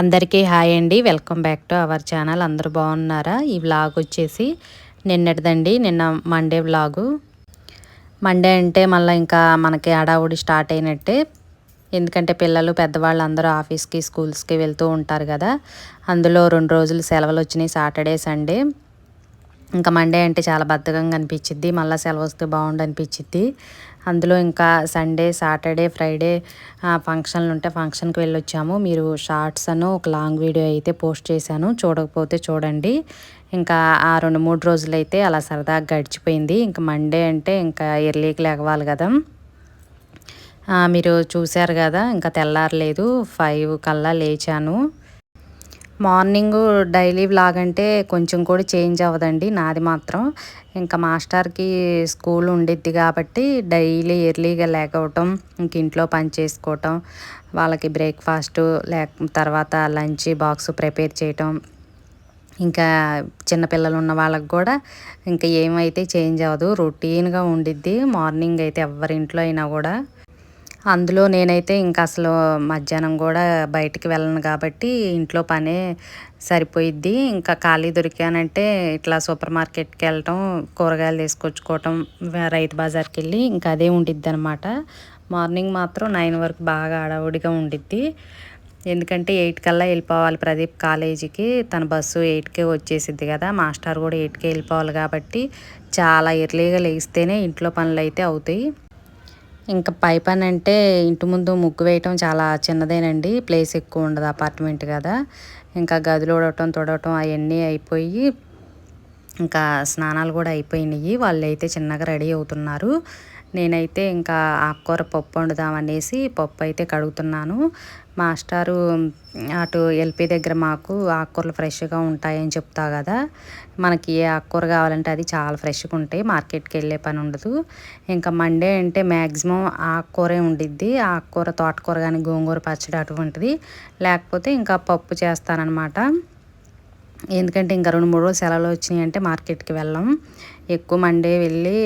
అందరికీ హాయ్ అండి. Welcome back to our channel. అందరూ బాగున్నారా? ఈ వ్లాగ్ వచ్చేసి నిన్నటిదండి. నిన్న మండే వ్లాగు. మండే అంటే మళ్ళీ ఇంకా మనకి హడావుడి స్టార్ట్ అయినట్టే. ఎందుకంటే పిల్లలు పెద్దవాళ్ళు అందరూ ఆఫీస్కి స్కూల్స్కి వెళ్తూ ఉంటారు కదా. అందులో రెండు రోజులు సెలవులు వచ్చినాయి. Saturday Sunday. ఇంకా మండే అంటే చాలా బద్ధకంగా అనిపించిద్ది. మళ్ళీ సెలవు వస్తే బాగుండు అనిపించిద్ది అందులో ఇంకా సండే సాటర్డే ఫ్రైడే ఫంక్షన్లు ఉంటే ఫంక్షన్కి వెళ్ళొచ్చాము. మీరు షార్ట్స్ అను ఒక లాంగ్ వీడియో అయితే పోస్ట్ చేశాను. చూడకపోతే చూడండి. ఇంకా ఆ రెండు మూడు రోజులు అయితే అలా సరదాగా గడిచిపోయింది. ఇంకా మండే అంటే ఇంకా ఎర్లీకి లేవాలి కదా. మీరు చూశారు కదా ఇంకా తెల్లారలేదు. ఫైవ్ కల్లా లేచాను. మార్నింగ్ డైలీ వ్లాగ్ అంటే కొంచెం కూడా చేంజ్ అవ్వదండి నాది మాత్రం. ఇంకా మాస్టర్కి స్కూల్ ఉండిద్ది కాబట్టి డైలీ ఎర్లీగా లేకపోవటం ఇంక ఇంట్లో పని చేసుకోవటం వాళ్ళకి బ్రేక్ఫాస్ట్ లేక తర్వాత లంచ్ బాక్స్ ప్రిపేర్ చేయటం ఇంకా చిన్నపిల్లలు ఉన్న వాళ్ళకి కూడా ఇంకా ఏమైతే చేంజ్ అవ్వదు రొటీన్గా ఉండిద్ది మార్నింగ్ అయితే ఎవరింట్లో అయినా కూడా. అందులో నేనైతే ఇంకా అసలు మధ్యాహ్నం కూడా బయటికి వెళ్ళను కాబట్టి ఇంట్లో పనే సరిపోయిద్ది. ఇంకా ఖాళీ దొరికానంటే ఇట్లా సూపర్ మార్కెట్కి వెళ్ళటం కూరగాయలు తీసుకొచ్చుకోవటం రైతు బజార్కి వెళ్ళి ఇంకా అదే ఉండిద్ది అనమాట మార్నింగ్ మాత్రం నైన్ వరకు బాగా ఆడవుడిగా ఉండిద్ది. ఎందుకంటే ఎయిట్ కల్లా వెళ్ళిపోవాలి ప్రదీప్ కాలేజీకి. తన బస్సు ఎయిట్కే వచ్చేసిద్ది కదా మాస్టర్ కూడా ఎయిట్కే వెళ్ళిపోవాలి కాబట్టి చాలా ఎర్లీగా లేస్తేనే ఇంట్లో పనులు అయితే అవుతాయి. ఇంకా పై పని అంటే ఇంటి ముందు ముగ్గు వేయటం చాలా చిన్నదేనండి. ప్లేస్ ఎక్కువ ఉండదు అపార్ట్మెంట్ కదా. ఇంకా గదులు ఉడవటం తుడవటం అవన్నీ అయిపోయి ఇంకా స్నానాలు కూడా అయిపోయినాయి. వాళ్ళు అయితే చిన్నగా రెడీ అవుతున్నారు. నేనైతే ఇంకా ఆకుకూర పప్పు వండుదామనేసి పప్పు అయితే కడుగుతున్నాను. మాస్టారు అటు ఎల్పి దగ్గర మాకు ఆకుకూరలు ఫ్రెష్గా ఉంటాయని చెప్తా కదా. మనకి ఏ ఆకుకూర కావాలంటే అది చాలా ఫ్రెష్గా ఉంటాయి. మార్కెట్కి వెళ్ళే పని ఉండదు. ఇంకా మండే అంటే మ్యాక్సిమం ఆకుకూరే ఉండిద్ది. ఆకుకూర తోటకూర కానీ గోంగూర పచ్చడి అటువంటిది. లేకపోతే ఇంకా పప్పు చేస్తానన్నమాట. ఎందుకంటే ఇంకా రెండు మూడు రోజులు సెలవులు వచ్చినాయి అంటే మార్కెట్కి వెళ్ళాం. ఎక్కువ మండే వెళ్ళి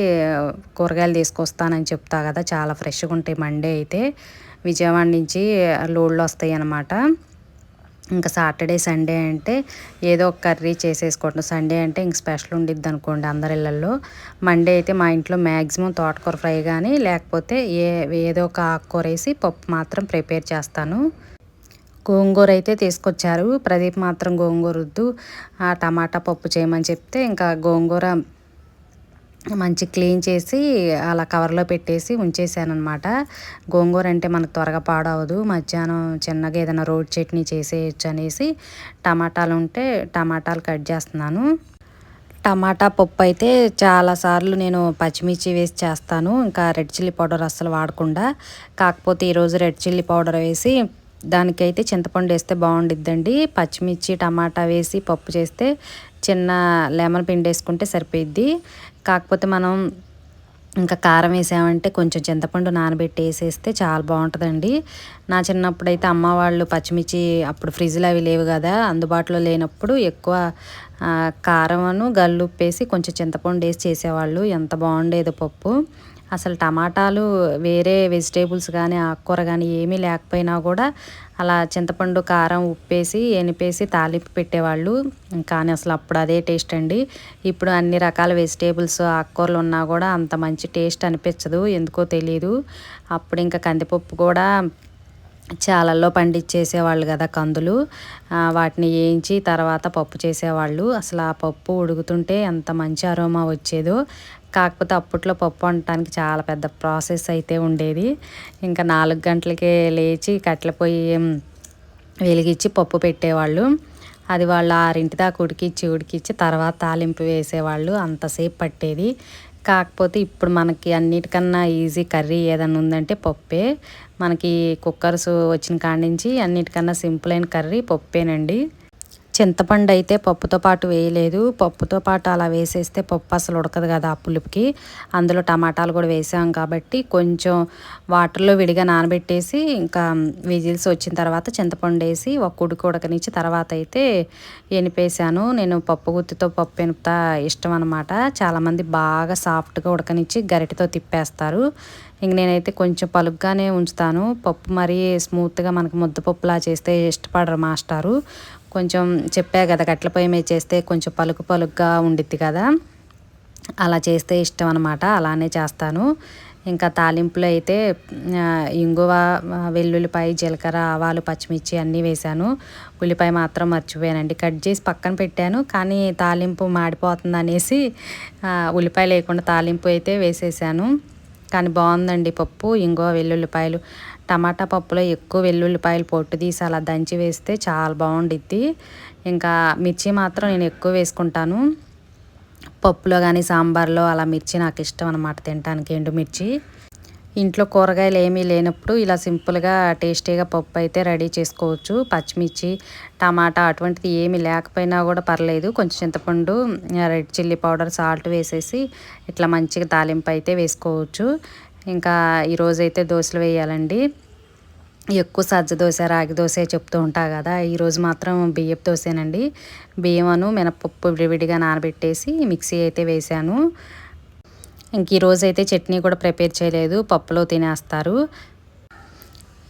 కూరగాయలు తీసుకొస్తానని చెప్తా కదా. చాలా ఫ్రెష్గా ఉంటాయి మండే అయితే. విజయవాడ నుంచి లోడ్లు వస్తాయి అన్నమాట ఇంకా సాటర్డే సండే అంటే ఏదో ఒక కర్రీ చేసేసుకోవటం. సండే అంటే ఇంక స్పెషల్ ఉండిద్ది అనుకోండి అందరి ఇళ్ళల్లో మండే అయితే మా ఇంట్లో మ్యాక్సిమం తోటకూర ఫ్రై కానీ లేకపోతే ఏ ఏదో ఒక ఆకుకూర వేసి పప్పు మాత్రం ప్రిపేర్ చేస్తాను. గోంగూర అయితే తీసుకొచ్చారు. ప్రదీప్ మాత్రం గోంగూర వద్దు. ఆ టమాటా పప్పు చేయమని చెప్తే ఇంకా గోంగూర మంచి క్లీన్ చేసి అలా కవర్లో పెట్టేసి అనమాట గోంగూర అంటే మనకు త్వరగా పాడవదు. మధ్యాహ్నం చిన్నగా ఏదైనా రోడ్ చట్నీ చేసేయచ్చు అనేసి టమాటాలు ఉంటే టమాటాలు కట్ చేస్తున్నాను. టమాటా పప్పు అయితే చాలాసార్లు నేను పచ్చిమిర్చి వేసి చేస్తాను. ఇంకా రెడ్ చిల్లీ పౌడర్ అస్సలు వాడకుండా. కాకపోతే ఈరోజు రెడ్ చిల్లీ పౌడర్ వేసి దానికైతే చింతపండు వేస్తే బాగుండిద్దండి. పచ్చిమిర్చి టమాటా వేసి పప్పు చేస్తే చిన్న లెమన్ పిండి వేసుకుంటే సరిపోయిద్ది. కాకపోతే మనం ఇంకా కారం వేసామంటే కొంచెం చింతపండు నానబెట్టి వేసేస్తే చాలా బాగుంటుందండి. నా చిన్నప్పుడు అయితే అమ్మ వాళ్ళు పచ్చిమిర్చి అప్పుడు ఫ్రిడ్జ్లు అవి లేవు కదా అందుబాటులో లేనప్పుడు ఎక్కువ కారమును గల్లుప్పేసి కొంచెం చింతపండు వేసి చేసేవాళ్ళు. ఎంత బాగుండేదో పప్పు. అసలు టమాటాలు వేరే వెజిటేబుల్స్ కానీ ఆకుకూర కానీ ఏమీ లేకపోయినా కూడా అలా చింతపండు కారం ఉప్పేసి ఎనిపేసి తాలింపు పెట్టేవాళ్ళు. కానీ అసలు అప్పుడు అదే టేస్ట్ అండి. ఇప్పుడు అన్ని రకాల వెజిటేబుల్స్ ఆకుకూరలు ఉన్నా కూడా అంత మంచి టేస్ట్ అనిపించదు. ఎందుకో తెలియదు అప్పుడు ఇంకా కందిపప్పు కూడా చాలల్లో పండించేసేవాళ్ళు కదా కందులు. వాటిని వేయించి తర్వాత పప్పు చేసేవాళ్ళు. అసలు ఆ పప్పు ఉడుకుతుంటే ఎంత మంచి అరోమా వచ్చేదో. కాకపోతే అప్పట్లో పప్పు వండటానికి చాలా పెద్ద ప్రాసెస్ అయితే ఉండేది. ఇంకా నాలుగు గంటలకే లేచి కట్టెల పొయ్యి వెలిగించి పప్పు పెట్టేవాళ్ళు. అది వాళ్ళు ఆరింటి దాకా ఉడికిచ్చి ఉడికిచ్చి తర్వాత తాలింపు వేసేవాళ్ళు. అంతసేపు పట్టేది. కాకపోతే ఇప్పుడు మనకి అన్నిటికన్నా ఈజీ కర్రీ ఏదైనా ఉందంటే పప్పే. మనకి కుక్కర్స్ వచ్చిన కాడి నుంచి అన్నిటికన్నా సింపుల్ అయిన కర్రీ పప్పేనండి. చింతపండు అయితే పప్పుతో పాటు వేయలేదు. పప్పుతో పాటు అలా వేసేస్తే పప్పు అసలు ఉడకదు కదా ఆ పులుపుకి. అందులో టమాటాలు కూడా వేసాం కాబట్టి కొంచెం వాటర్లో విడిగా నానబెట్టేసి ఇంకా విజిల్స్ వచ్చిన తర్వాత చింతపండు వేసి ఒక ఉడికి ఉడకనిచ్చి తర్వాత అయితే ఎనిపేసాను. నేను పప్పు గుత్తితో పప్పు ఎనుపుతా ఇష్టం అనమాట చాలామంది బాగా సాఫ్ట్గా ఉడకనిచ్చి గరిటతో తిప్పేస్తారు. ఇంక నేనైతే కొంచెం పలుగ్గానే ఉంచుతాను. పప్పు మరీ స్మూత్గా మనకు ముద్దపప్పులా చేస్తే ఇష్టపడరు మాస్టారు. కొంచెం చెప్పా కదా గట్ల పొయ్యి మీద చేస్తే కొంచెం పలుకు పలుగ్గా ఉండిద్ది కదా. అలా చేస్తే ఇష్టం అనమాట అలానే చేస్తాను. ఇంకా తాలింపులో అయితే ఇంగువ వెల్లుల్లిపాయ జీలకర్ర ఆవాలు పచ్చిమిర్చి అన్నీ వేశాను. ఉల్లిపాయ మాత్రం మర్చిపోయానండి. కట్ చేసి పక్కన పెట్టాను కానీ తాలింపు మాడిపోతుంది అనేసి ఉల్లిపాయ లేకుండా తాలింపు అయితే వేసేసాను. కానీ బాగుందండి పప్పు. ఇంకో వెల్లుల్లిపాయలు. టమాటా పప్పులో ఎక్కువ వెల్లుల్లిపాయలు పొట్టు తీసి అలా దంచి వేస్తే చాలా బాగుండిద్ది. ఇంకా మిర్చి మాత్రం నేను ఎక్కువ వేసుకుంటాను. పప్పులో కానీ సాంబార్లో అలా మిర్చి నాకు ఇష్టం అనమాట తినడానికి ఎండుమిర్చి. ఇంట్లో కూరగాయలు ఏమీ లేనప్పుడు ఇలా సింపుల్గా టేస్టీగా పప్పు అయితే రెడీ చేసుకోవచ్చు. పచ్చిమిర్చి టమాటా అటువంటిది ఏమీ లేకపోయినా కూడా పర్లేదు. కొంచెం చింతపండు రెడ్ చిల్లీ పౌడర్ సాల్ట్ వేసేసి ఇట్లా మంచిగా తాలింపు అయితే వేసుకోవచ్చు. ఇంకా ఈరోజైతే దోశలు వేయాలండి. ఎక్కువ సజ్జ దోశ రాగి దోశ చెప్తూ ఉంటా కదా ఈరోజు మాత్రం బియ్యపు దోశేనండి. బియ్యమను మినపప్పు విడివిడిగా నానబెట్టేసి మిక్సీ అయితే వేశాను. ఇంక ఈరోజు అయితే చట్నీ కూడా ప్రిపేర్ చేయలేదు. పప్పులో తినేస్తారు.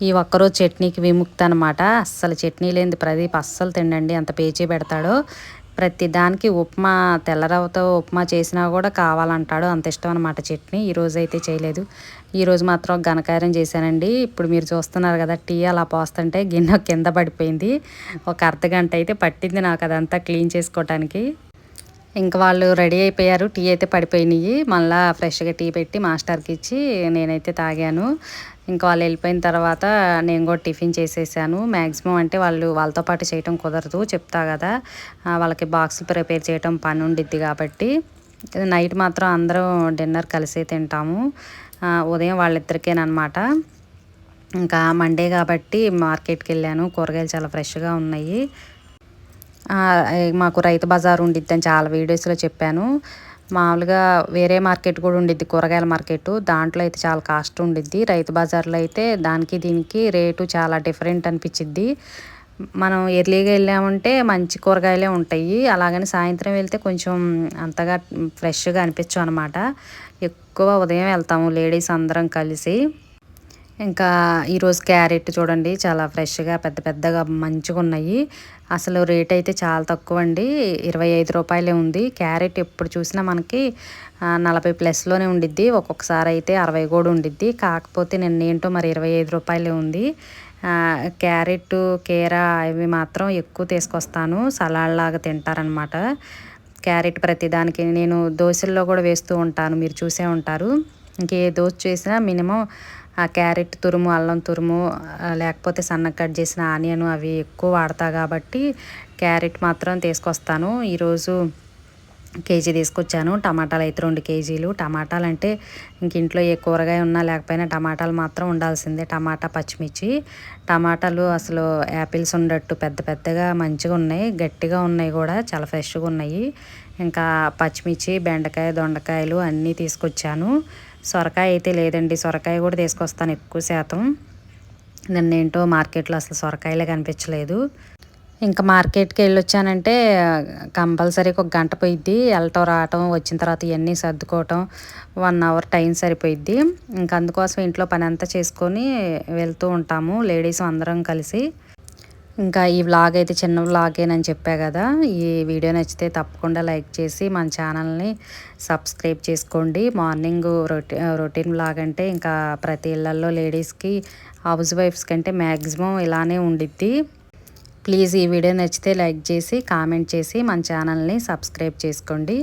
ఈ ఒక్కరోజు చట్నీకి విముక్తి అనమాట అస్సలు చట్నీ లేని ప్రదీప్ అస్సలు తినండి అంత పేచీ పెడతాడో. ప్రతి దానికి ఉప్మా తెల్లరవతో ఉప్మా చేసినా కూడా కావాలంటాడు. అంత ఇష్టం అనమాట చట్నీ. ఈరోజు అయితే చేయలేదు. ఈరోజు మాత్రం ఘనకార్యం చేశానండి. ఇప్పుడు మీరు చూస్తున్నారు కదా టీ అలా పోస్తుంటే గిన్నె కింద పడిపోయింది. ఒక అర్ధ గంట అయితే పట్టింది నాకు అదంతా క్లీన్ చేసుకోవటానికి. ఇంకా వాళ్ళు రెడీ అయిపోయారు. టీ అయితే పడిపోయినాయి. మళ్ళీ ఫ్రెష్గా టీ పెట్టి మాస్టర్కి ఇచ్చి నేనైతే తాగాను. ఇంకా వాళ్ళు వెళ్ళిపోయిన తర్వాత నేను కూడా టిఫిన్ చేసేసాను. మ్యాక్సిమం అంటే వాళ్ళు వాళ్ళతో పాటు చేయటం కుదరదు. చెప్తా కదా. వాళ్ళకి బాక్స్ ప్రిపేర్ చేయటం పని ఉండిద్ది కాబట్టి. నైట్ మాత్రం అందరం డిన్నర్ కలిసి తింటాము. ఉదయం వాళ్ళిద్దరికేనమాట ఇంకా మండే కాబట్టి మార్కెట్కి వెళ్ళాను. కూరగాయలు చాలా ఫ్రెష్గా ఉన్నాయి. మాకు రైతు బజార్ ఉండిద్దని చాలా వీడియోస్లో చెప్పాను. మామూలుగా వేరే మార్కెట్ కూడా ఉండిద్ది కూరగాయల మార్కెట్. దాంట్లో అయితే చాలా కాస్ట్ ఉండిద్ది. రైతు బజార్లో అయితే దానికి దీనికి రేటు చాలా డిఫరెంట్ అనిపించిద్ది. మనం ఎర్లీగా వెళ్ళామంటే మంచి కూరగాయలే ఉంటాయి. అలాగని సాయంత్రం వెళ్తే కొంచెం అంతగా ఫ్రెష్గా అనిపించు అనమాట ఎక్కువ ఉదయం వెళ్తాము లేడీస్ అందరం కలిసి. ఇంకా ఈరోజు క్యారెట్ చూడండి చాలా ఫ్రెష్గా పెద్ద పెద్దగా మంచిగా ఉన్నాయి అసలు రేట్ అయితే చాలా తక్కువ అండి ఇరవై ఐదు రూపాయలే ఉంది. క్యారెట్ ఎప్పుడు చూసినా మనకి నలభై ప్లస్లోనే ఉండిద్ది. ఒక్కొక్కసారి అయితే అరవై కూడా ఉండిద్ది. కాకపోతే నిన్న ఏంటో మరి ఇరవై ఐదు రూపాయలే ఉంది. క్యారెట్ కీరా అవి మాత్రం ఎక్కువ తీసుకొస్తాను. సలాడ్లాగా తింటారనమాట క్యారెట్ ప్రతిదానికి నేను దోశల్లో కూడా వేస్తూ ఉంటాను. మీరు చూసే ఉంటారు. ఇంకే దోశ చేసినా మినిమం ఆ క్యారెట్ తురుము అల్లం తురుము లేకపోతే సన్నగా కట్ చేసిన ఆనియన్ అవి ఎక్కువ వాడతా కాబట్టి క్యారెట్ మాత్రం తీసుకొస్తాను. ఈరోజు కేజీ తీసుకొచ్చాను. టమాటాలు అయితే రెండు కేజీలు. టమాటాలు అంటే ఇంక ఇంట్లో ఏ కూరగాయ ఉన్నా లేకపోయినా టమాటాలు మాత్రం ఉండాల్సిందే. టమాటా పచ్చిమిర్చి. టమాటాలు అసలు యాపిల్స్ ఉండట్టు పెద్ద పెద్దగా మంచిగా ఉన్నాయి. గట్టిగా ఉన్నాయి కూడా చాలా ఫ్రెష్గా ఉన్నాయి. ఇంకా పచ్చిమిర్చి బెండకాయ దొండకాయలు అన్నీ తీసుకొచ్చాను. సొరకాయ అయితే లేదండి. సొరకాయ కూడా తీసుకొస్తాను ఎక్కువ శాతం. నిన్నేంటో మార్కెట్లో అసలు సొరకాయలే కనిపించలేదు. ఇంకా మార్కెట్కి వెళ్ళొచ్చానంటే కంపల్సరీగా ఒక గంట పోయిద్ది. వెళ్ళటం రావటం వచ్చిన తర్వాత ఇవన్నీ సర్దుకోవటం వన్ అవర్ టైం సరిపోయిద్ది. ఇంకా అందుకోసం ఇంట్లో పని అంతా చేసుకొని వెళ్తూ ఉంటాము. లేడీస్ అందరం కలిసి. ఇంకా ఈ వ్లాగ్ అయితే చిన్న వ్లాగేనని చెప్పా కదా. ఈ వీడియో నచ్చితే తప్పకుండా లైక్ చేసి మన ఛానల్ని సబ్స్క్రైబ్ చేసుకోండి. మార్నింగ్ రొటీ రొటీన్ వ్లాగ్ అంటే ఇంకా ప్రతి ఇళ్ళలో లేడీస్కి హౌస్ వైఫ్స్ కంటే మ్యాక్సిమం ఇలానే ఉండిద్ది. ప్లీజ్ ఈ వీడియో నచ్చితే లైక్ చేసి కామెంట్ చేసి మన ఛానల్ని సబ్స్క్రైబ్ చేసుకోండి.